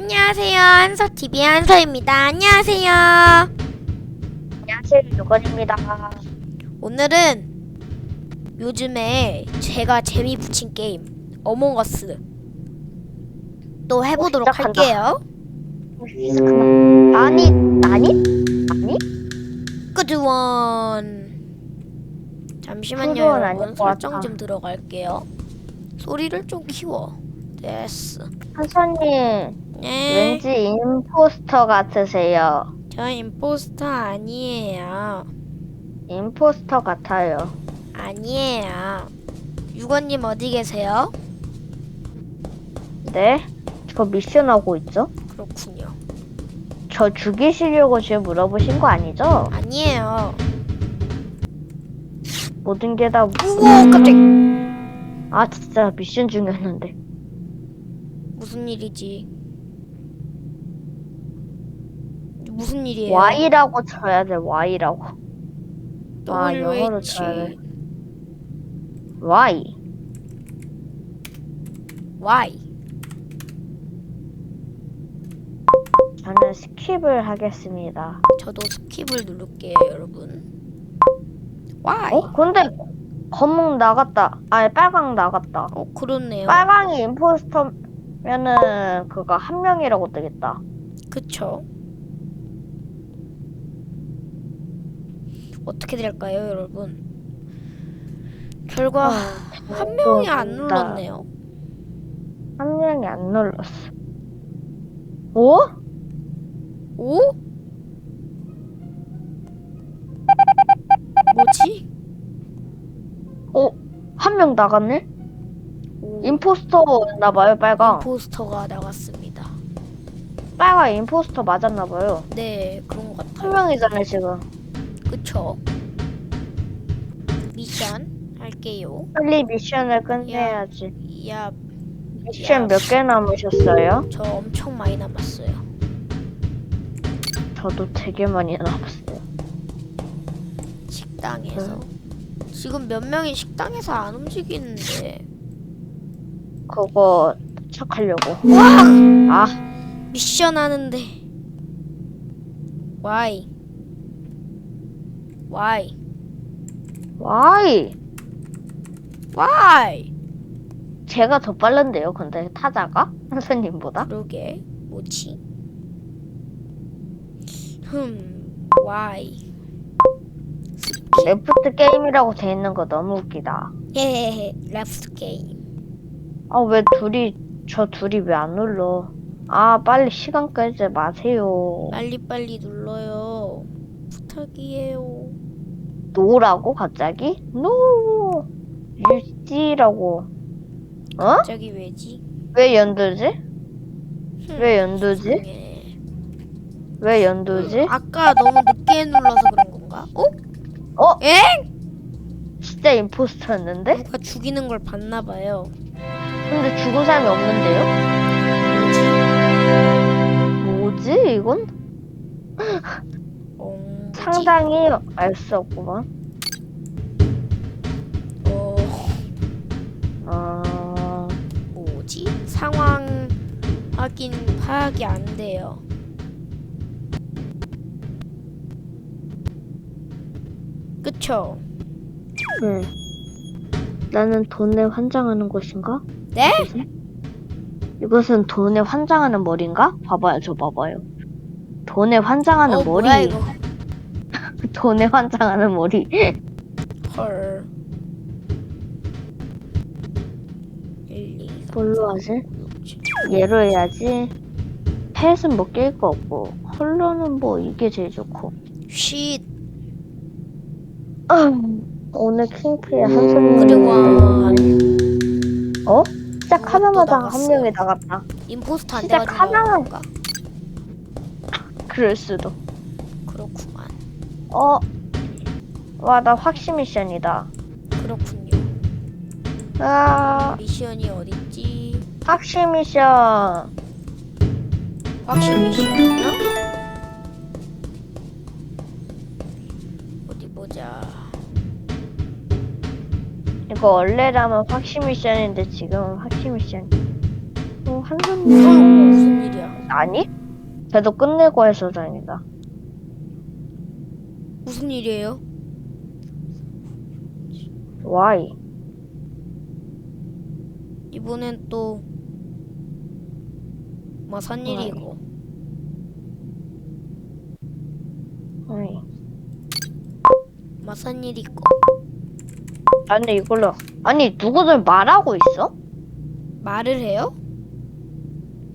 안녕하세요. 한서TV 한서입니다. 안녕하세요. 안녕하세요 유건입니다. 오늘은 요즘에 제가 재미 붙인 게임 어몽어스 또 해보도록 어, 시작한다. 할게요. 아니 아니 아니 끄드원 잠시만요 끄드원 아닐 여러분 것 설정. 좀 들어갈게요. 소리를 좀 키워. 됐어. 한선님 네. 왠지 임포스터 같으세요. 저 임포스터 아니에요. 임포스터 같아요. 아니에요. 유건님 어디 계세요? 네? 저 미션 하고 있죠? 그렇군요. 저 죽이시려고 지금 물어보신 거 아니죠? 아니에요. 모든 게 다 우와 깜짝. 아 진짜 미션 중이었는데 무슨 일이지? 무슨 일이에요? Y라고 쳐야 돼 Y라고 아, 영어로 WH. 쳐야 돼. Y Y. 저는 스킵을 하겠습니다. 저도 스킵을 누를게요, 여러분. Y. 어? 근데 검은 나갔다. 아니 빨강 나갔다. 어, 그렇네요. 빨강이 임포스터면은 그거 한 명이라고 뜨겠다. 그쵸? 어떻게 될까요, 여러분? 결과 한 명이 안 눌렀네요. 한 명이 안 눌렀어. 오? 오? 뭐지? 어? 한명 나갔네? 오, 임포스터였나 봐요, 빨강. 임포스터가 나갔습니다. 빨강 임포스터 맞았나 봐요. 네, 그런 것한 같아요. 명이잖아요, 지금. 그쵸? 미션 할게요. 빨리 미션을 끝내야지. 야, 미션 몇 개 남으셨어요? 저 엄청 많이 남았어요. 저도 되게 많이 남았어요. 식당에서. 지금 몇 명이 식당에서 안 움직이는데. 그거 착하려고. 와! 아, 미션 하는데. 와이. Why? 제가 더 빠른데요, 근데 타자가? 선생님보다? 그러게. 뭐지? 흠. Why? 레프트 게임이라고 돼 있는 거 너무 웃기다. 헤헤헤. 레프트 게임. 아, 왜 둘이, 저 둘이 왜 안 눌러? 아, 빨리 시간 끌지 마세요. 빨리 빨리 눌러요. 부탁이에요. 노라고, 갑자기? 노! 유지라고. 어? 갑자기 왜지? 왜 연두지? 흠, 왜 연두지? 이상해. 왜 연두지? 아까 너무 늦게 눌러서 그런 건가? 어? 어? 에? 진짜 임포스터였는데? 누가 죽이는 걸 봤나 봐요. 근데 죽은 사람이 없는데요? 뭐지, 이건? 상당히 알 수 없구만. 어, 어... 뭐지? 상황 확인 파악이 안 돼요. 그쵸? 응. 나는 돈에 환장하는 것인가? 네? 이것은 돈에 환장하는 머리인가? 봐봐요, 저 봐봐요. 돈에 환장하는 어, 머리. 뭐야 이거? 돈에 환장하는 머리. 헐. 1, 2, 3, 뭘로 하지? 6, 7. 얘로 해야지. 펫은 뭐낄거 없고. 컬러는 뭐 이게 제일 좋고. 쉿. 아, 오늘 킹크의 한 손님. 그리고 아, 어? 시작하자마자 또한 나갔어요. 명이 나갔다. 임포스터 안 시작 돼가지고 하나만-? 그럴 수도. 어? 와, 나 확신 미션이다. 그렇군요. 아, 미션이 어딨지? 확신 미션. 확실 미션이요? 어디 보자. 이거 원래라면 확신 미션인데 지금은 확신 미션. 어, 한 어, 손님. 무슨 일이야? 아니? 걔도 끝내고 해서 다행이다. 무슨 일이에요? 와이. 이번엔 또 마산 일이고 어이. 마산 일이고 아니 이걸로 아니 누구들 말하고 있어? 말을 해요?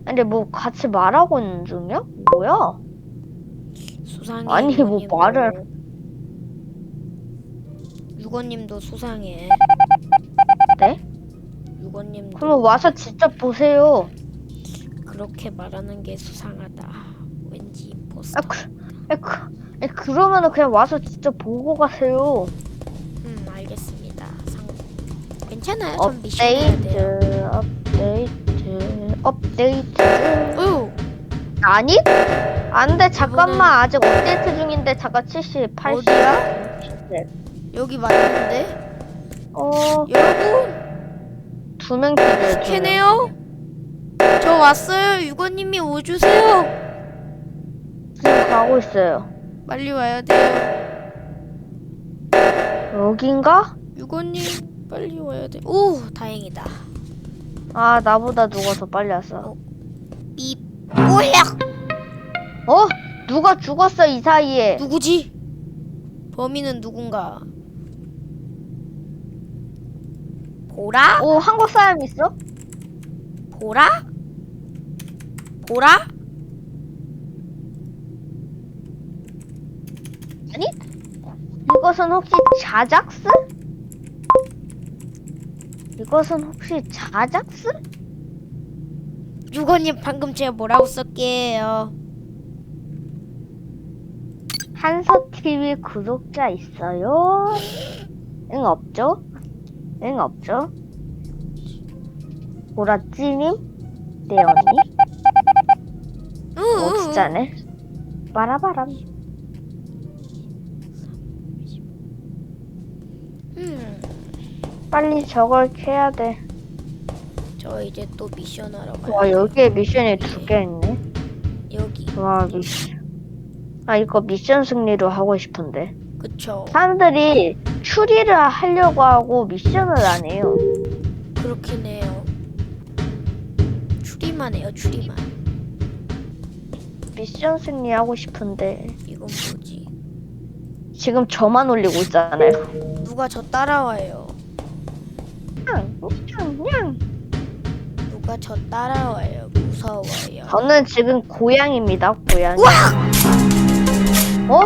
근데 뭐 같이 말하고 있는 중이야? 뭐야? 수상해. 아니, 뭐 유건님도. 말을- 유건님도 수상해. 네? 유건님도 그럼 와서 진짜 보세요. 그렇게 말하는 게 수상하다. 왠지 아, 임포스터. 그, 아, 그, 아, 그러면은 그냥 와서 진짜 보고 가세요. 음 알겠습니다. 상... 괜찮아요. 전 미션 해야 업데이트. 업데이트, 업데이트. 오 아니? 안 돼, 잠깐만. 아직 업데이트 중인데, 잠깐 70, 80. 어디야? 70. 여기 맞는데 어, 여러분 두명 기대. 캐네요. 저 왔어요. 유건님이 오주세요. 지금 가고 있어요. 빨리 와야 돼요. 여긴가? 유건님 빨리 와야 돼. 오 다행이다. 아, 나보다 누가 더 빨리 왔어. 삐 뭐야? 어? 누가 죽었어, 이 사이에. 누구지? 범인은 누군가? 보라? 오, 한국 사람 있어? 보라? 보라? 아니? 이것은 혹시 자작스? 이것은 혹시 자작스? 유건님 방금 제가 뭐라고 썼게요? 한서TV 구독자 있어요? 응, 없죠? 응, 없죠? 보라찌님? 네, 언니? 오, 어, 진짜네. 빠라바람. 음, 빨리 저걸 캐야 돼. 저 이제 또 미션 하러 가요. 와, 여기에 미션이 두 개 있네. 여기. 와, 미션. 아, 이거 미션 승리로 하고 싶은데. 그쵸. 사람들이 추리를 하려고 하고 미션을 안 해요. 그렇긴 해요. 추리만 해요, 추리만. 미션 승리 하고 싶은데. 이건 뭐지? 지금 저만 올리고 있잖아요. 누가 저 따라와요? 냥, 냥, 냥. 누가 저 따라와요? 무서워요. 저는 지금 고양입니다, 고양 이. 어?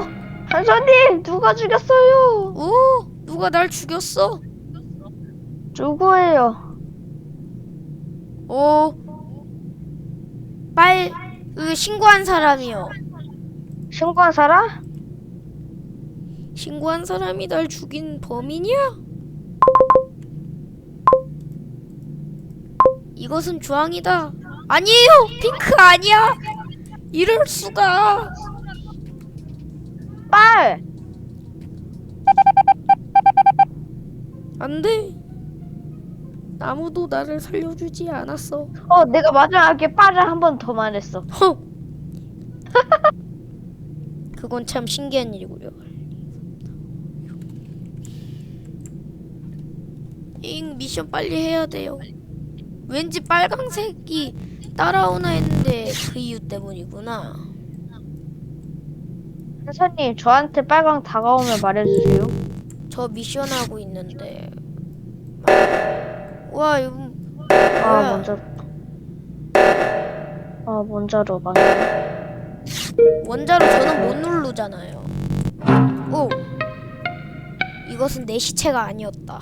한서님, 누가 죽였어요? 오, 누가 날 죽였어? 누구예요? 오, 빨, 그 신고한 사람이요. 신고한 사람? 신고한 사람이 날 죽인 범인이야? 이것은 주황이다. 아니에요, 핑크 아니야. 이럴 수가. 빨! 안 돼. 아무도 나를 살려주지 않았어. 어, 내가 마지막에 빨을 한번 더 말했어. 허. 그건 참 신기한 일이고요. 잉 미션 빨리 해야 돼요. 왠지 빨강색이 따라오나 했는데 그 이유 때문이구나. 한서님, 저한테 빨강 다가오면 말해주세요. 저 미션 하고 있는데. 와 이거 아, 뭐야? 먼저. 아, 먼저로 가네. 원자로 저는 못 누르잖아요. 오. 이것은 내 시체가 아니었다.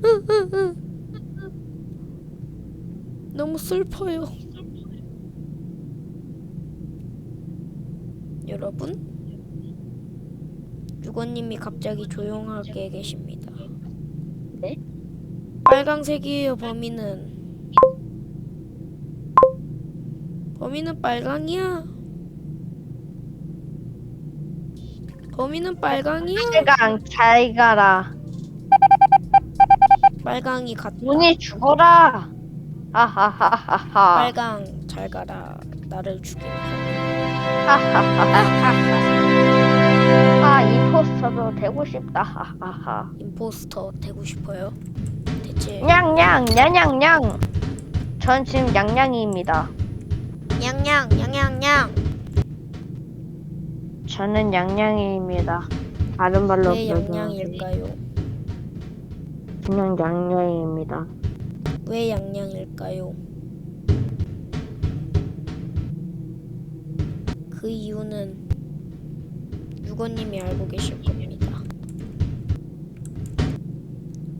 너무 슬퍼요. 여러분, 유건님이 갑자기 조용하게 계십니다. 네? 빨강색이에요, 범인은. 범인은 빨강이야. 범인은 빨강이야. 빨강, 잘 가라. 빨강이 같다. 문이 죽어라. 하하하하하. 빨강 잘 가라. 나를 죽이는 하하하하하. 아, 이 포스터도 되고 싶다. 하하하. 임포스터 되고 싶어요. 대체 냥냥, 냥냥냥. 전 지금 냥냥이입니다. 냥냥 냥냥냥 저는 냥냥이입니다. 다른 말로 왜 양양일까요? 그냥 냥냥이입니다. 왜 양양일까요? 그 이유는 유건님이 알고 계실 겁니다.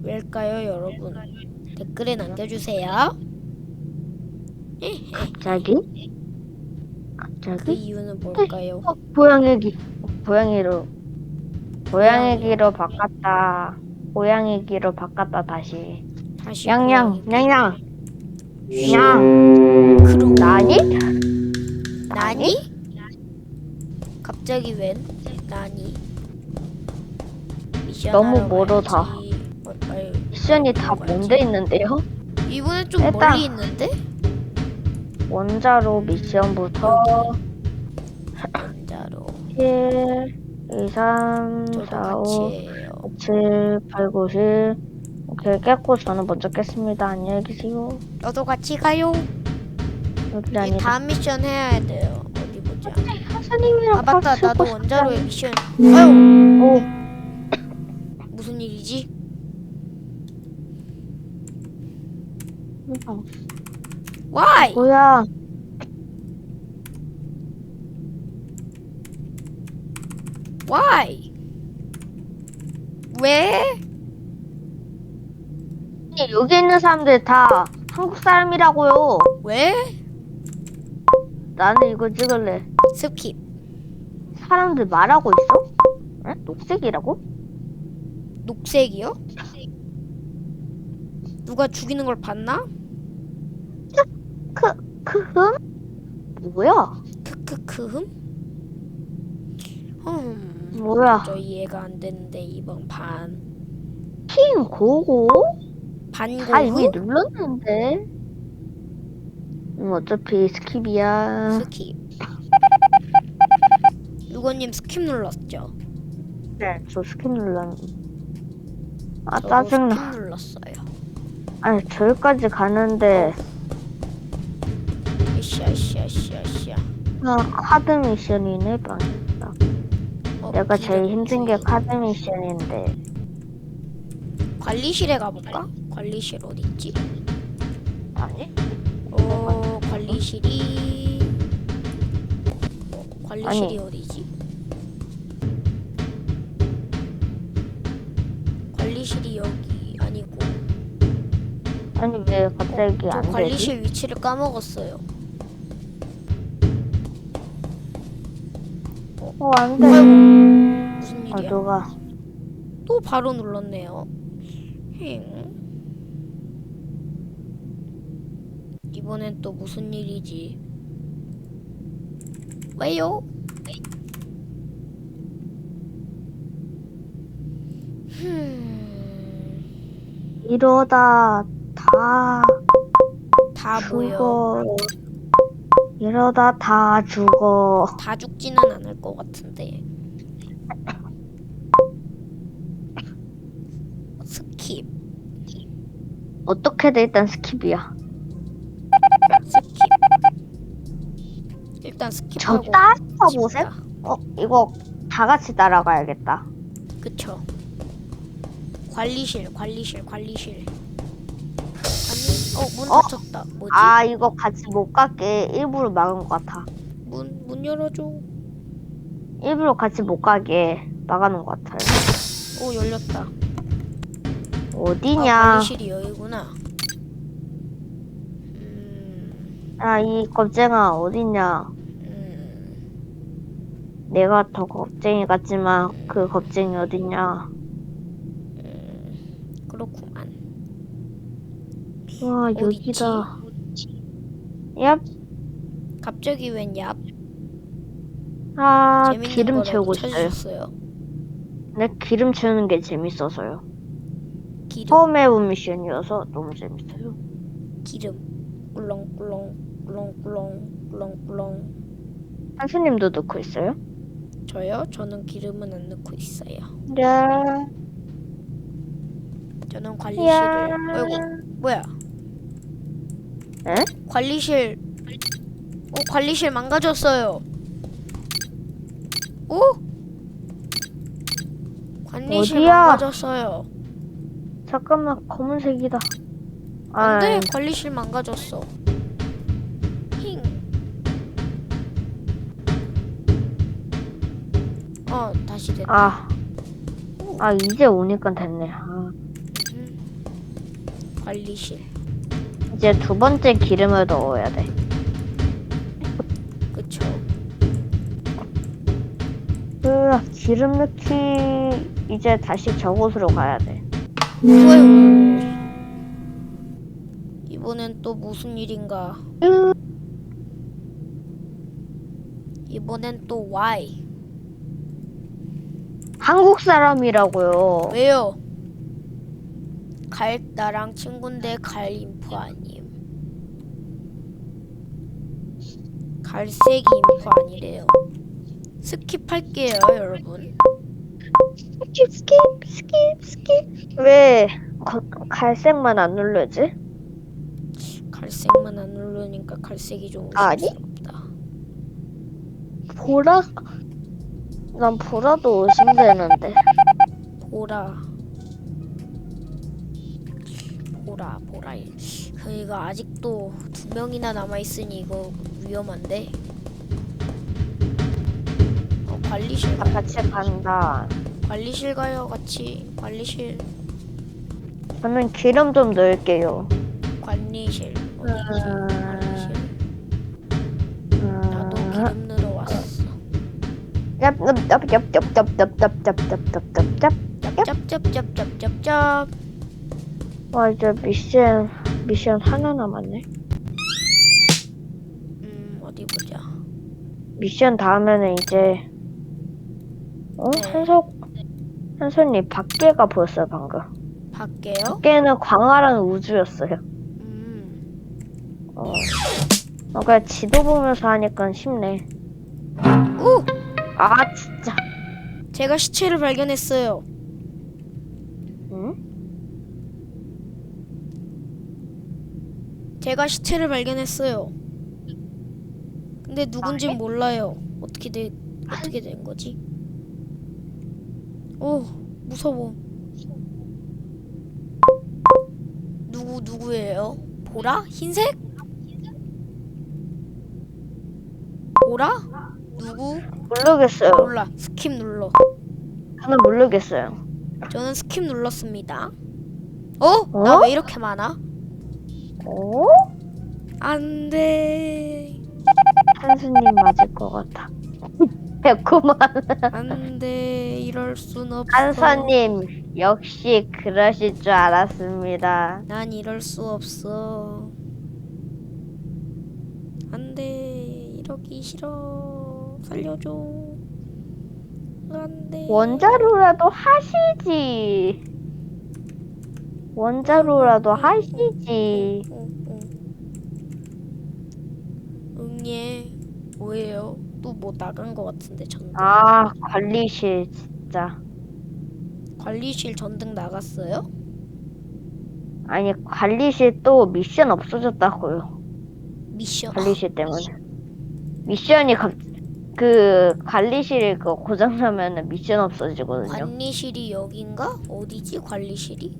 왜일까요, 여러분? 댓글에 남겨주세요. 갑자기? 그 갑자기? 이유는 뭘까요? 어, 고양이기. 어, 고양이로. 고양이기로 바꿨다. 고양이기로 바꿨다 다시. 다시 냥냥, 고양이. 냥냥. 냥. 그럼 나니? 나니? 갑자기 웬 나니? 미션 너무 하러 멀어다. 가야지. 어, 미션이 다 뭔데 있는데요? 이번에 좀 일단- 멀리 있는데? 원자로 미션부터 진짜로 1, 2, 3, 저도 4, 5, 같이 해요. 7, 8, 9, 10 오케이 깼고 저는 먼저 깼습니다. 안녕히 계세요. 저도 같이 가요. 여기 아니다. 다음 미션 해야 돼요. 어디 보자. 선생님이랑 아 맞다 같이 나도 원자로의. 미션. 아유 오, 무슨 일이지? Why? 뭐야? Why? 왜? 아니, 여기 있는 사람들 다 한국 사람이라고요. 왜? 나는 이거 찍을래. 스킵. 사람들 말하고 있어? 응? 녹색이라고? 녹색이요? 누가 죽이는 걸 봤나? 크, 크흠? 뭐야? 크크크 흠? 음, 뭐야? 저 이해가 안 되는데 이번 반 킹 고고? 반고 다 이미 후 눌렀는데. 음, 어차피 스킵이야. 스킵. 유건님 스킵 눌렀죠? 네, 저 스킵 눌렀는데. 아, 저도 짜증나. 스킵 눌렀어요. 아니, 저기까지 가는데, 으쌰 으쌰 으쌰 으쌰. 아, 카드 미션이네, 망했다. 어, 내가 제일 힘든 게. 카드 미션인데. 관리실에 가볼까? 관리실 어디 있지? 아니? 어 관리실이 어, 관리실이 어디 아니, 왜 갑자기 저 안 되지? 관리실 위치를 까먹었어요. 어, 안 돼. 무슨 아, 일이야? 누가. 또 바로 눌렀네요. 힝. 이번엔 또 무슨 일이지? 왜요? 흠. 이러다 다 다. 죽어. 이러다 다 죽어. 다 죽지는 않을 것 같은데. 스킵. 어떻게든 일단 스킵이야. 스킵. 일단 저 스킵하고. 따라가 보세요. 어, 이거 다 같이 따라가야겠다. 그쵸. 관리실, 관리실, 관리실. 문 어? 닫혔다. 뭐지? 아, 이거 같이 못 가게 일부러 막은 것 같아. 문, 문 열어줘. 일부러 같이 못 가게 막아놓은 것 같아요. 오, 열렸다. 어디냐? 아, 관리실이 여기구나. 음, 아, 이 겁쟁아 어디냐? 음, 내가 더 겁쟁이 같지만 그 겁쟁이 어디냐? 음, 그렇구만. 와, 어디 여기다. 얍. 갑자기 웬 얍? 아, 재밌는 기름 거라도 채우고 있어요. 찾으셨어요. 내 기름 채우는 게 재밌어서요. 기름, 처음 해본 미션이어서 너무 재밌어요. 기름. 꿀렁꿀렁. 꿀렁꿀렁 꿀렁꿀렁 한수님도 넣고 있어요? 저요? 저는 기름은 안 넣고 있어요. 야, 저는 관리실을 야. 어이구 뭐야? 에? 관리실 어 관리실 망가졌어요. 오? 관리실 어디야? 망가졌어요. 잠깐만 검은색이다. 안 돼 아이, 관리실 망가졌어. 힝. 어 다시 됐다. 아, 아 이제 오니까 됐네. 아, 음. 관리실. 이제 두 번째 기름을 넣어야 돼. 그쵸. 으, 기름 넣기 이제 다시 저곳으로 가야 돼. 뭐요? 이번엔 또 무슨 일인가? 으, 이번엔 또 Y. 한국 사람이라고요. 왜요? 갈 나랑 친구인데 갈 인프 아님. 갈색 인프 아니래요. 스킵할게요, 여러분. 스킵 스킵 스킵 스킵. 왜 거- 갈색만 안 누르지? 갈색만 안 누르니까 갈색이 좀 아니? 의심스럽다. 보라? 난 보라도 의심되는데. 보라. 보라, 보라. 저희가 아직도 두 명이나 남아 있으니 이거 위험한데. 어, 관리실 다 가요. 같이 간다. 관리실 가요, 같이. 관리실, 저는 기름 좀 넣을게요. 관리실. 어디 있지? 음. 관리실. 음, 나도 기름 넣으러 왔어. 얍얍얍얍얍얍얍얍얍얍얍얍. 짭짭짭짭짭짭짭. 와 이제 미션 미션 하나 남았네. 미션 다음에는 이제 어 네. 한석 한석님 밖에가 보였어요 방금. 밖에요? 밖에는 광활한 우주였어요. 음. 어. 어 그냥 지도 보면서 하니까 쉽네. 오! 아 진짜. 제가 시체를 발견했어요. 응? 제가 시체를 발견했어요. 근데 아니? 몰라요. 어떻게 돼 어떻게 된 거지? 오 무서워. 누구 누구예요? 보라? 흰색? 보라? 누구? 모르겠어요. 몰라. 스킵 눌러. 저는 모르겠어요. 저는 스킵 눌렀습니다. 어? 나 어? 왜 이렇게 많아? 어? 안 돼. 한수님 맞을 것 같아. 백구만. 안 돼. 이럴 순 없어. 한수님 역시 그러실 줄 알았습니다. 난 이럴 수 없어. 안 돼. 이러기 싫어. 살려줘. 안 돼. 원자로라도 하시지. 원자로라도 하시지. 어, 어. 응예. 뭐예요? 또 뭐 나간 것 같은데 전등. 아 관리실 진짜. 관리실 전등 나갔어요? 아니 관리실 또 미션 없어졌다고요. 미션. 관리실 때문에. 미션이 갑, 그 관리실이 그 고장 나면은 미션 없어지거든요. 관리실이 여긴가? 어디지 관리실이?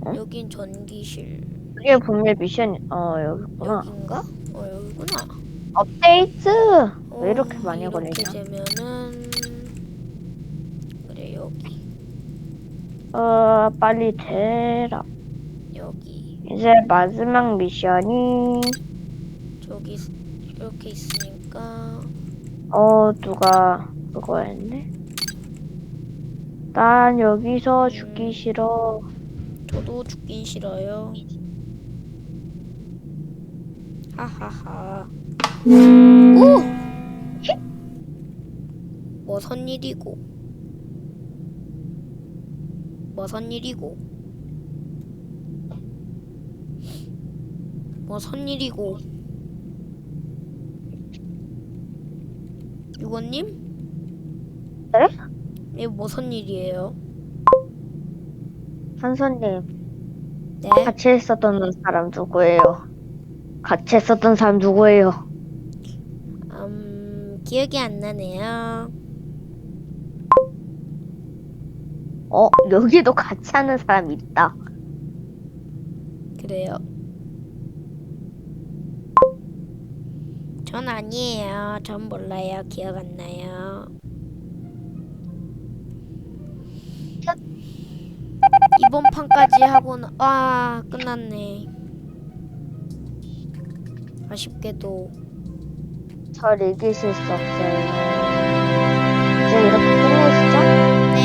어? 여긴 전기실. 그게 분명 미션이 어 여기구나. 여긴가? 어 여기구나. 업데이트. 왜 어, 이렇게 많이 이렇게 걸리냐? 되면은 그래 여기 어 빨리 대라. 여기 이제 마지막 미션이 저기 있- 이렇게 있으니까 어 누가 그거 했네. 난 여기서 죽기 싫어. 저도 죽긴 싫어요. 하하하. 오! 뭐선 일이고? 뭐선 일이고? 뭐 선 일이고 유건님? 네? 이거 뭐 선 일이에요? 한선님, 네? 같이 했었던 사람 누구예요? 같이 했었던 사람 누구예요? 음 기억이 안 나네요. 어, 여기도 같이 하는 사람 있다. 그래요. 전 아니에요. 전 몰라요. 기억 안 나요. 이번 판까지 하고는 와 끝났네 아쉽게도 절 이기실 수 없어요. 이제 이렇게 끝내시죠? 네.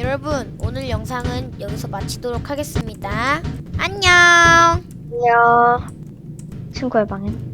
여러분 오늘 영상은 여기서 마치도록 하겠습니다. 안녕. 안녕. 친구의 방엔.